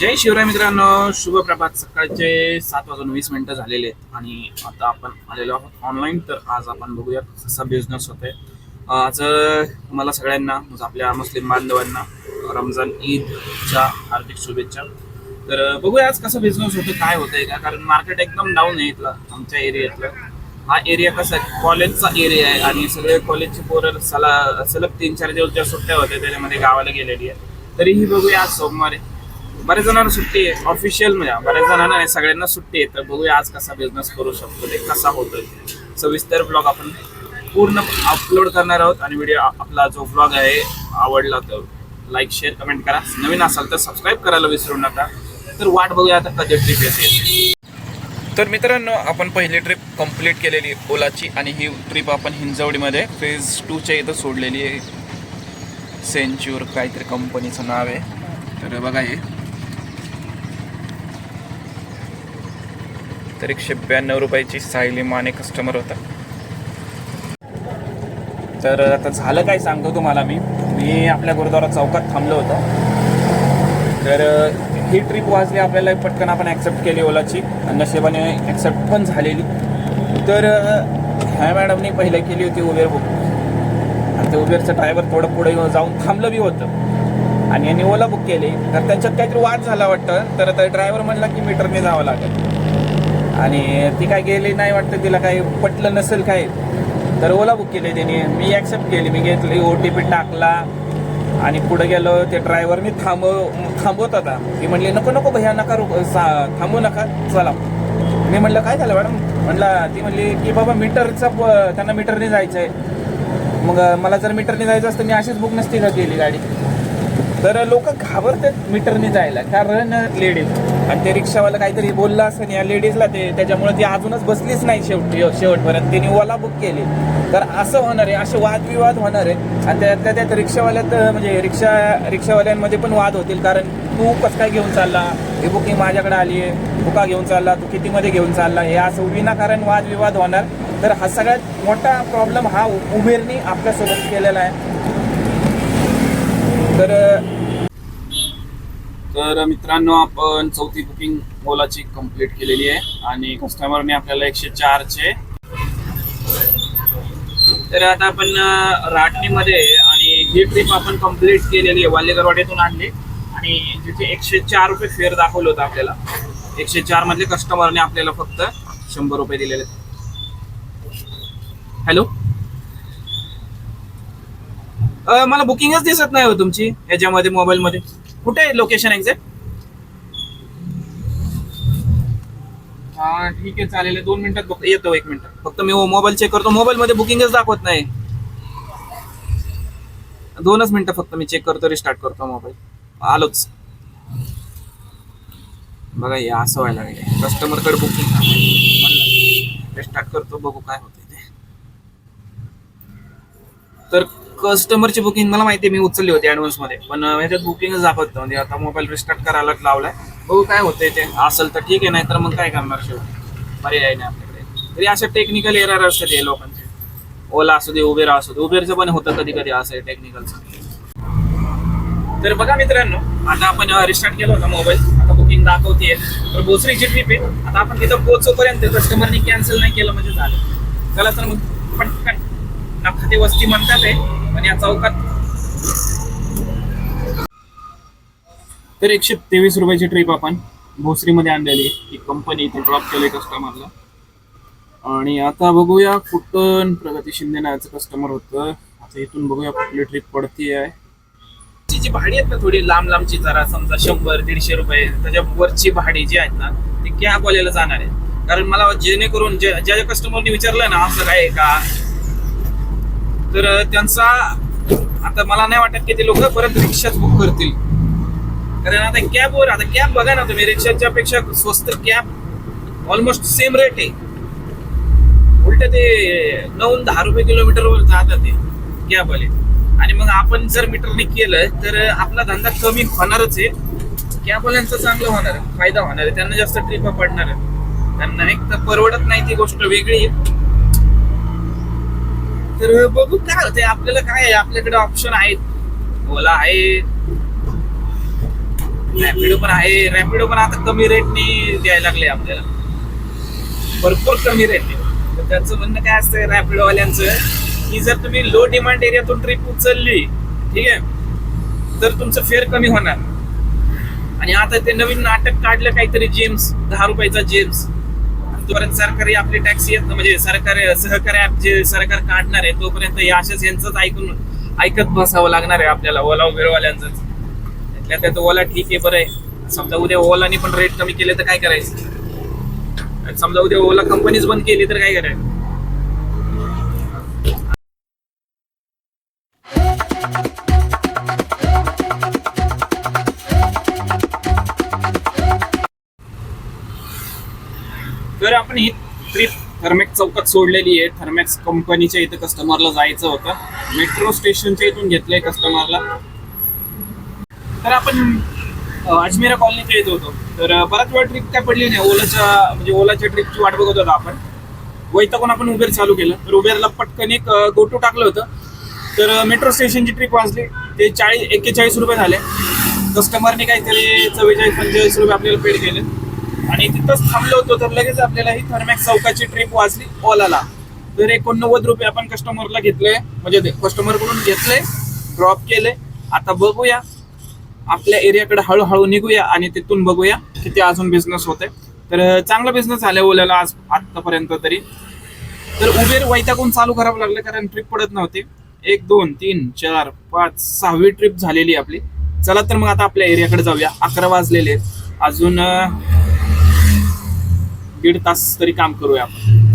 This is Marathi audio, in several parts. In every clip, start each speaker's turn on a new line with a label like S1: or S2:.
S1: जय शिवराय मित्रांनो शुभ प्रभात. सकाळचे सात वाजून वीस मिनिटं झालेले आहेत आणि आता आपण आलेलो आहोत ऑनलाईन तर आज आपण बघूया कसा बिझनेस होतोय. आज मला सगळ्यांना म्हणजे आपल्या मुस्लिम बांधवांना रमजान ईदच्या हार्दिक शुभेच्छा. तर बघूया आज कसा बिझनेस होतो काय होतंय. का कारण मार्केट एकदम डाऊन आहे इथलं आमच्या एरियातलं हा एरिया कसा आहे? कॉलेजचा एरिया आहे आणि सगळे कॉलेजचे पोरं सला सलग तीन चार दिवस ज्या सुट्ट्या होत्या त्याच्यामध्ये गावाला गेलेली आहे तरीही बघूया आज सोमवार आहे. बऱ्याच जणांना सुट्टी आहे. ऑफिशियल म्हणजे बऱ्याच जणांना नाही सगळ्यांना सुट्टी आहे. तर बघूया आज कसा बिझनेस करू शकतो ते कसा होतोय सविस्तर ब्लॉग आपण पूर्ण अपलोड करणार आहोत आणि व्हिडिओ आपला जो ब्लॉग आहे आवडला तर लाईक शेअर कमेंट करा. नवीन असाल तर सबस्क्राईब करायला विसरू नका. तर वाट बघूया आता कधी ट्रिप येते. तर मित्रांनो आपण पहिली ट्रिप कंप्लीट केलेली आहे ओलाची आणि ही ट्रिप आपण हिंजवडीमध्ये फेज टूच्या इथं सोडलेली आहे. सेंच्युर काहीतरी कंपनीचं नाव आहे. तर बघा हे. तर एकशे ब्याण्णव रुपयाची सायली माने कस्टमर होता. तर आता झालं काय सांगतो तुम्हाला मी. मी आपल्या गुरुद्वारा चौकात थांबलो होतो. तर ही ट्रिप वाजली आपल्याला पटकन आपण ॲक्सेप्ट केली ओलाची. नशेबाने ॲक्सेप्ट पण झालेली. तर ह्या मॅडमनी पहिले केली होती उबेर बुक आणि ते उबेरचं ड्रायव्हर थोडं पुढे जाऊन थांबलं बी होतं. आणि यांनी ओला बुक केली. तर त्यांच्यात काहीतरी वाद झाला वाटतं. तर ते ड्रायव्हर म्हणला की मीटरने जावं लागेल. आणि ती काय गेली नाही वाटतं तिला काही पटलं नसेल काय तर ओला बुक केली त्यांनी मी ॲक्सेप्ट केली मी घेतली. ओ टी पी टाकला आणि पुढे गेलो. ते ड्रायव्हरनी थांबव थांबवत होता. मी म्हणले नको नको भैया नका रुक सा- थांबू नका. चला. मी म्हणलं काय झालं मॅडम? म्हणलं ती म्हणली की बाबा मीटरचा प- त्यांना मीटरने जायचं आहे मग मला जर मीटरने जायचं असतं मी अशीच बुक नसती का केली गाडी? तर लोक घाबरतात मीटरने जायला कारण लेडीज. आणि ते रिक्षावाला काहीतरी बोलला असेल या लेडीजला ते त्याच्यामुळे ती अजूनच बसलीच नाही शेवटी शेवटपर्यंत. तिने ओला बुक केली. तर असं होणार आहे असे वादविवाद होणार आहे. आणि त्यातल्या त्यात रिक्षावाल्यात म्हणजे रिक्षा रिक्षावाल्यांमध्ये पण वाद होतील कारण तू कसं काय घेऊन चालला? हे बुकिंग माझ्याकडे आली आहे. तू का घेऊन चालला? तू कितीमध्ये घेऊन चालला? हे असं विनाकारण वादविवाद होणार. तर हा सगळ्यात मोठा प्रॉब्लेम हा उमेरनी आपल्यासोबत केलेला आहे. तर तर मित्रांनो आपण चौथी बुकिंग ओलाची कंप्लीट केलेली आहे आणि कस्टमरने आपल्याला एकशे चारचे तर आता आपण राटणीमध्ये आणि ही ट्रिप आपण कंप्लीट केलेली आहे वाल्यगरवाड्यातून आणली. आणि जिथे एकशे चार रुपये फेअर दाखवलं होतं आपल्याला. एकशे चार मधले कस्टमरने आपल्याला फक्त शंभर रुपये दिलेले हॅलो अ, मला बुकिंगच दिसत नाही हो तुमची याच्यामध्ये मोबाईलमध्ये. कुठे आहे लोकेशन एक्झॅक्ट हा ठीक आहे चालेल. दोन मिनिटात फक्त येतो एक मिनिट. फक्त मी मोबाईल चेक करतो. मोबाईल मध्ये बुकिंगच दाखवत नाही. दोनच मिनिटं फक्त मी चेक करतो रिस्टार्ट करतो मोबाईल आलोच. बघा या असं व्हायला लागले कस्टमरकडे बुकिंग रिस्टार्ट करतो बघू काय होते ते. तर कस्टमरची बुकिंग मला माहिती आहे मी उचलली होती ऍडव्हान्समध्ये. पण याच्यात ह्याच्यात बुकिंगच दाखवत म्हणजे आता मोबाईल रिस्टार्ट करायला लावलाय. बघू काय होतंय ते. असेल तर ठीक आहे नाही तर मग काय करणार शेवटी? पर्याय नाही आपल्याकडे. तरी असे टेक्निकल एरर असतात हे लोकांचे. ओला असू दे उबेर असू दे. उबेरचं पण होतं कधी कधी असं टेक्निकलचं तर बघा मित्रांनो आता आपण रिस्टार्ट केला होता मोबाईल आता बुकिंग दाखवते तर भोसरीची ट्रिप आहे. आता आपण तिथं पोहोचोपर्यंत कस्टमरनी कॅन्सल नाही केलं म्हणजे झालं. चला तर मग पटकन. नखाते वस्ती म्हणतात आहे पण या चौकात तर एकशे तेवीस रुपयाची ट्रिप आपण भोसरीमध्ये आणलेली. ही कंपनी इथे ड्रॉप केली कस्टमरला आणि आता बघूया कुठून प्रगती शिंदे नावाचं कस्टमर होतं. आता इथून बघूया कुठली ट्रिप पडती आहे जी भाडी आहेत ना थोडी लांब लांबची जरा समजा शंभर दीडशे रुपये त्याच्या वरची भाडी जी आहेत ना ती कॅब वाल्याला जाणार आहे. कारण मला जेणेकरून ज्या ज्या कस्टमरने विचारलं ना असं काय का? तर त्यांचा आता मला नाही वाटत की ते लोक परत रिक्षाच बुक करतील. कारण आता कॅबवर आता कॅब बघा ना तुम्ही रिक्षाच्या पेक्षा स्वस्त कॅब ऑलमोस्ट सेम रेट आहे. उलट ते नऊ दहा रुपये किलोमीटरवर जातात ते कॅबवाले आणि मग आपण जर मीटरने केलं तर आपला धंदा कमी होणारच आहे. कॅबवाल्यांचा चांगलं होणार फायदा होणार आहे. त्यांना जास्त ट्रिप पडणार आहे. त्यांना एक तर परवडत नाही ती गोष्ट वेगळी. आहे तर बघू काय होते. आपल्याला काय आहे? आपल्याकडे ऑप्शन आहेत. ओला आहे. रॅपिडो पण आहे. रॅपिडो पण आता कमी रेटनी द्यायला लागले आपल्याला. भरपूर कमी रेटने त्यांचं म्हणणं काय असतं रॅपिडोवाल्यांचं की जर तुम्ही लो डिमांड एरियातून ट्रिप उचलली ठीक आहे? तर तुमचं फेअर कमी होणार. आणि आता ते नवीन नाटक काढलं काहीतरी जेम्स दहा रुपयाचा जेम्स तोपर्यंत सरकारी आपली टॅक्सी येत म्हणजे सरकार सहकारी ऍप जे सरकार काढणार आहे तोपर्यंत हे अशाच यांचंच ऐकून ऐकत बसावं लागणार आहे आपल्याला ओला उबेरवाल्यांच त्यातल्या त्यात ओला ठीक आहे बरं आहे. समजा उद्या ओलानी पण रेट कमी केले तर काय करायचं? आणि समजा उद्या ओला कंपनीच बंद केली तर काय करायचं? आपण ही ट्रिप थर्मॅक्स चौकात सोडलेली आहे. थर्मॅक्स कंपनीच्या इथं कस्टमरला जायचं होतं. मेट्रो स्टेशनच्या इथून घेतलंय कस्टमरला तर आपण अजमेरा कॉलनीच्या येत होतो. तर बराच वेळ ट्रिप काय पडली नाही. ओलाच्या म्हणजे ओलाच्या ट्रिपची वाट बघत होतो आपण. वैतागून आपण उबेर चालू केलं. तर उबेरला पटकन एक गोटू टाकलं होतं. तर मेट्रो स्टेशनची ट्रिप वाजली ते चाळीस एक्केचाळीस रुपये झाले. कस्टमरने काहीतरी चव्वेचाळीस पंचेचाळीस रुपये आपल्याला पेड केले. आणि तिथंच थांबलो होतो तर लगेच आपल्याला ही थर्मॅक्स चौकाची ट्रिप वाजली ओलाला. तर एकोणनव्वद रुपये आपण कस्टमरला घेतले. म्हणजे कस्टमरकडून घेतले ड्रॉप केले. आता बघूया. आपल्या एरियाकडे हळूहळू निघूया आणि तिथून बघूया किती अजून बिझनेस होते तर चांगला बिझनेस झाला ओल्याला आज आतापर्यंत तरी. तर उबेर वैतागून चालू करावं लागलं कारण ट्रिप पडत नव्हती. एक दोन तीन चार पाच सहावी ट्रिप झालेली आपली. चला तर मग आता आपल्या एरियाकडे जाऊया. अकरा वाजलेले. आहेत. अजून दीड तास तरी काम करूया आपण.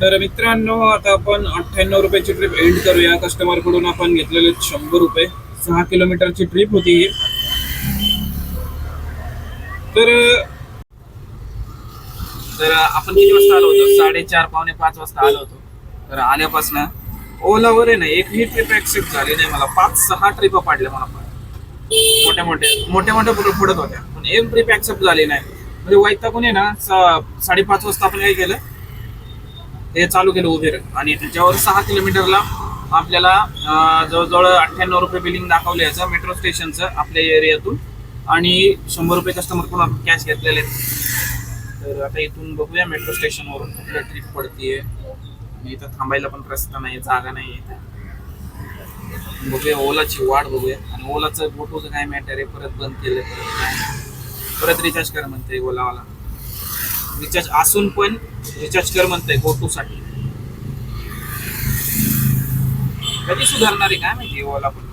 S1: तर मित्रांनो आता आपण अठ्ठ्याण्णव रुपयाची ट्रिप एंड करूया. कस्टमरकडून आपण घेतलेले शंभर रुपये. सहा किलोमीटरची ट्रिप होती ही. तर तर आपण किती वाजता आलो होतो? साडेचार पावणे पाच वाजता आलो होतो. तर आल्यापासून ओलावर आहे ना एकही ट्रिप ऍक्सेप्ट झाली नाही मला. पाच सहा ट्रिप पाडल्या मला पण. मोठ्या मोठ्या मोठ्या मोठ्या पुढे पडत होत्या. पण एक ट्रिप ऍक्सेप्ट झाली नाही. म्हणजे वैतागून आहे ना सा- साडेपाच वाजता आपण काय केलं. हे चालू केलं उबेर आणि त्याच्यावर सहा किलोमीटरला आपल्याला जवळजवळ अठ्ठ्याण्णव रुपये बिलिंग दाखवलं याचं मेट्रो स्टेशनचं आपल्या एरियातून आणि शंभर रुपये कस्टमरकडून आपण कॅश घेतलेले आहेत. तर आता इथून बघूया मेट्रो स्टेशनवरून कुठल्या ट्रिप पडतीये. इथं थांबायला पण रस्ता नाही जागा नाही इथे. बघूया ओलाची वाट बघूया. आणि ओलाचं फोटोच काय मॅटर आहे? परत बंद केलं परत काय? परत रिचार्ज कर म्हणते ओलावाला. रिचार्ज असून पण रिचार्ज कर म्हणते गोटू साठी कधी सुधारणार आहे काय माहिती ओला पण?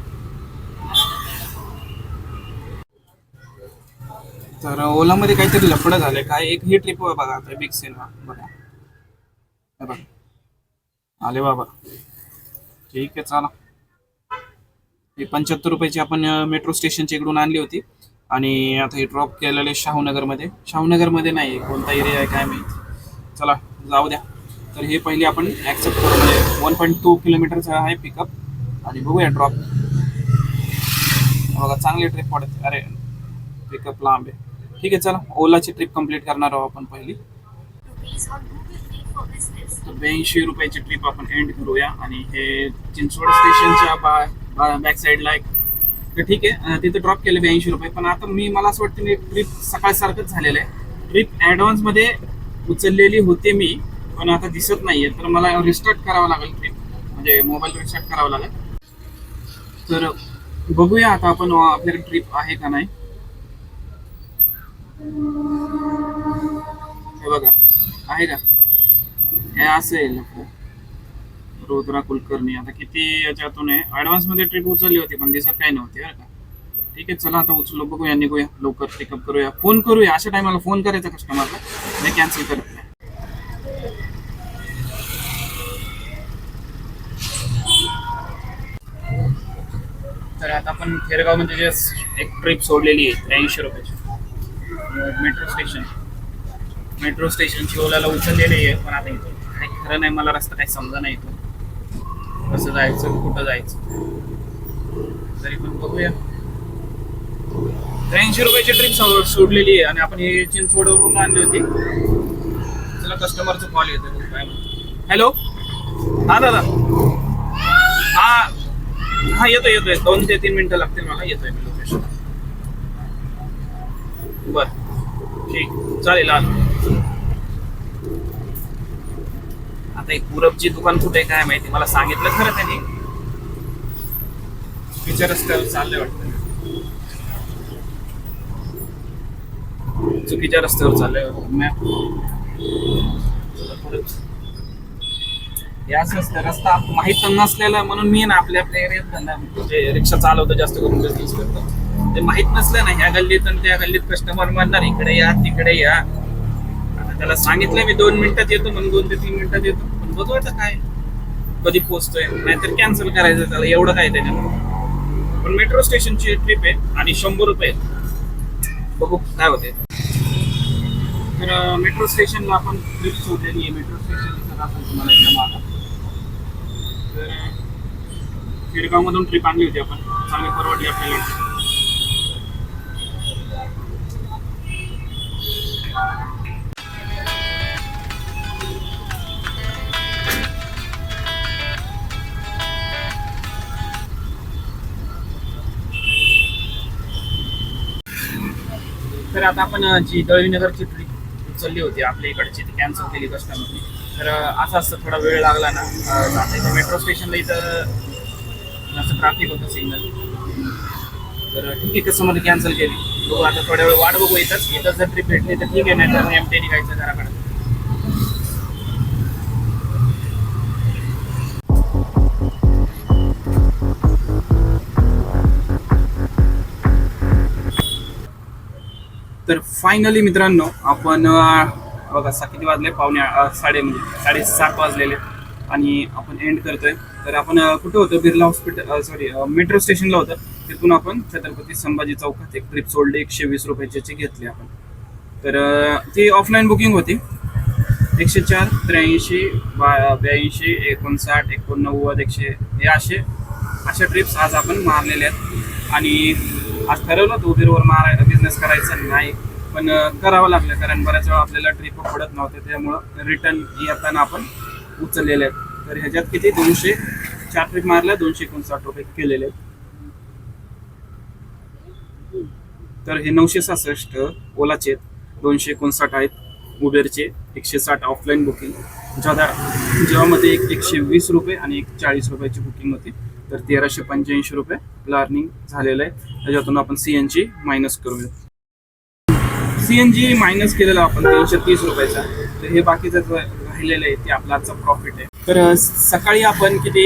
S1: तर ओला मध्ये काहीतरी लफडं झालंय. काय एक ही ट्रिप बघा आता बिग सिनेमा बघा. बघा. आले बाबा. ठीक आहे चला. ही पंच्याहत्तर रुपयाची आपण मेट्रो स्टेशनच्या इकडून आणली होती. आणि आता हे ड्रॉप केलेले शाहूनगरमध्ये. शाहूनगरमध्ये नाही कोणता एरिया आहे काय माहिती. चला जाऊ द्या. तर हे पहिले आपण ॲक्सेप्ट करू. म्हणजे वन पॉईंट टू किलोमीटरचा आहे पिकअप आणि बघूया ड्रॉप बघा चांगली ट्रिप पडते. अरे पिकअप लांब आहे. ठीक आहे चला. ओलाची ट्रिप कंप्लीट करणार आहोत आपण पहिली. ब्याऐंशी रुपयाची ट्रिप आपण एंड करूया. आणि हे चिंचवड स्टेशनच्या बा बॅक साईडला एक तर ठीक आहे. तिथे तिथं ड्रॉप केले ब्याऐंशी रुपये. पण आता मी मला असं वाटतं मी ट्रिप सकाळसारखंच झालेलं आहे. ट्रिप ॲडव्हान्समध्ये उचललेली होते मी पण आता दिसत नाहीये. तर मला रिस्टार्ट करावं लागेल ट्रिप म्हणजे मोबाईल रिस्टार्ट करावं लागेल. तर बघूया आता आपण आपल्याकडे ट्रिप आहे का नाही. हे बघा. आहे का? हे असेल रुद्रा कुलकर्णी. आता किती याच्यातून आहे? ऍडव्हान्समध्ये ट्रिप उचलली होती पण दिसत काही नव्हती बरं का? ठीक आहे चला आता उचलू बघूया निघूया लवकर पिकअप करूया. फोन करूया. अशा टायमाला फोन करायचा कस्टमरला मी कॅन्सल करत नाही. तर आता आपण खेरगावमध्ये जे एक ट्रिप सोडलेली आहे त्र्याऐंशी रुपयाची. मेट्रो स्टेशन मेट्रो स्टेशनची ओलाला उचललेली आहे पण आता इथं खरं नाही मला रस्ता काही समजा नाही तो. कसं जायचं कुठं जायचं? तरी पण बघूया. त्र्याऐंशी रुपयाची ट्रिप सोडलेली आहे आणि आपण हे चिंचवडवरून आणली होती. चला कस्टमरचा कॉल येतो काय हॅलो हा दादा. हा. हा येतो येतोय. दोन ते तीन मिनिटं लागतील मला. येतोय मी लोकेशन बर. ठीक. चालेल आलो. आता एक पूरबची दुकान कुठे आहे काय माहिती? मला सांगितलं खरं त्यांनी. विचार रस्त्यावर चाललंय वाटतं? चुकीच्या रस्त्यावर चाललंय. मॅप. असं असतं रस्ता माहीत नसलेला म्हणून मी ना आपल्या आपल्या एरियात धंदा म्हणजे रिक्षा चालवतो जास्त करून बिझनेस करतो. ते माहीत नसलं ना ह्या गल्लीत आणि त्या गल्लीत कस्टमर म्हणणार इकडे या तिकडे या. त्याला सांगितलं मी दोन मिनिटात येतो म्हणून दोन ते तीन मिनिटात येतो. पण बघवायचं काय कधी पोहोचतोय. नाहीतर कॅन्सल करायचं त्याला. एवढं काय त्याच्यात? पण मेट्रो स्टेशनची ट्रिप आहे आणि शंभर रुपये. बघू काय होते तर मेट्रो स्टेशनला आपण ट्रिप सोडलेली आहे मेट्रो स्टेशन आपण तुम्हाला एकदम आता. तर खेडगावमधून ट्रिप आणली होती आपण. चांगली परवडली आपल्याला. तर आता आपण जी दळवीनगरची ट्रिप उचलली होती आपल्या इकडची ती कॅन्सल केली कस्टमरने तर अ, असं असतं थोडा वेळ लागला ना आता इथं मेट्रो स्टेशनला इथं असं ट्रॅफिक होतं सिग्नल तर ठीक आहे कस्टमर कॅन्सल केली. बघू आता थोड्या वेळ वाट बघू इथंच इथं जर ट्रिप भेटली तर ठीक आहे नाही तर एम टी निघायचं घराकडे. फायनली मित्रांनो आपण बघा सा किती वाजले? पावणे साडे म्हणजे साडेसात वाजलेले. आणि आपण एंड करतोय. तर आपण कुठे होतो? बिर्ला हॉस्पिटल सॉरी मेट्रो स्टेशनला होतं. तिथून आपण छत्रपती संभाजी चौकात एक ट्रिप सोडली. एकशे वीस रुपयाची घेतली आपण. तर ती ऑफलाईन बुकिंग होती. एकशे चार त्र्याऐंशी बा ब्याऐंशी एकोणसाठ एकोणनव्वद एकशे हे असे अशा ट्रिप्स आज आपण मारलेल्या आहेत. आणि आज ठरवलं होतं उबेरवर मारा बिझनेस करायचा नाही. पण करावं लागलं. कारण बऱ्याच वेळा आपल्याला ट्रिप पडत नव्हते. त्यामुळं रिटर्न येताना आपण उचललेले आहेत. तर ह्याच्यात किती? दोनशे चार ट्रिप मारल्या दोनशे एकोणसाठ रुपये केलेले आहेत. तर हे नऊशे सहासष्ट ओलाचे आहेत. दोनशे एकोणसाठ आहेत. उबेरचे एकशे साठ ऑफलाईन बुकिंग ज्यादा जेव्हामध्ये एक एकशे वीस रुपये आणि एक चाळीस रुपयाची बुकिंग होती. तर तेराशे पंच्याऐंशी रुपये लर्निंग झालेलं आहे. त्याच्यातून आपण सी एन जी मायनस करूया. सी एन जी मायनस केलेला आपण तीनशे तीस रुपयाचा. तर हे बाकीचं राहिलेलं आहे ते आपला आजचा प्रॉफिट आहे. तर सकाळी आपण किती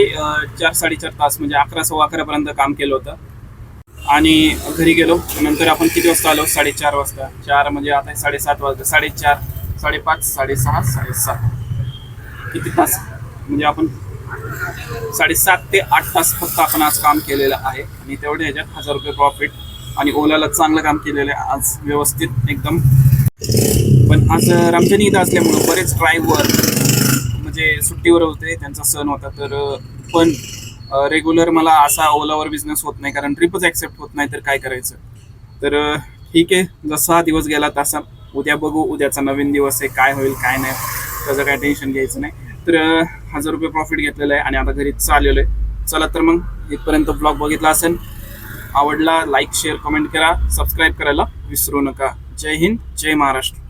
S1: चार साडेचार तास म्हणजे अकरा सव्वा अकरापर्यंत काम केलं होतं. आणि घरी गेलो नंतर आपण किती वाजता आलो? साडेचार वाजता. चार म्हणजे आता साडेसात वाजता. साडेचार साडेपाच साडेसहा साडेसात. किती तास? म्हणजे आपण साडेसात ते आठ तास फक्त आपण आज काम केलेलं आहे. आणि तेवढे ह्याच्यात हजार रुपये प्रॉफिट आणि ओलाला चांगलं काम केलेलं आहे आज व्यवस्थित एकदम. पण आज रमजान इथं असल्यामुळं बरेच ड्रायव्हर म्हणजे सुट्टीवर होते त्यांचा सण होता. तर पण रेग्युलर मला असा ओलावर बिझनेस होत नाही कारण ट्रिपच ॲक्सेप्ट होत नाही तर काय करायचं? तर ठीक आहे जसा दिवस गेला तसा उद्या बघू उद्याचा नवीन दिवस आहे काय होईल काय नाही त्याचं काय टेन्शन घ्यायचं नाही. तर हजार रुपये प्रॉफिट घेतलेलं आहे आणि आता घरी चाललेलो आहे. चला तर मग इथपर्यंत ब्लॉग बघितला असेल. आवडला लाईक शेअर कमेंट करा. सबस्क्राईब करायला विसरू नका. जय हिंद जय महाराष्ट्र.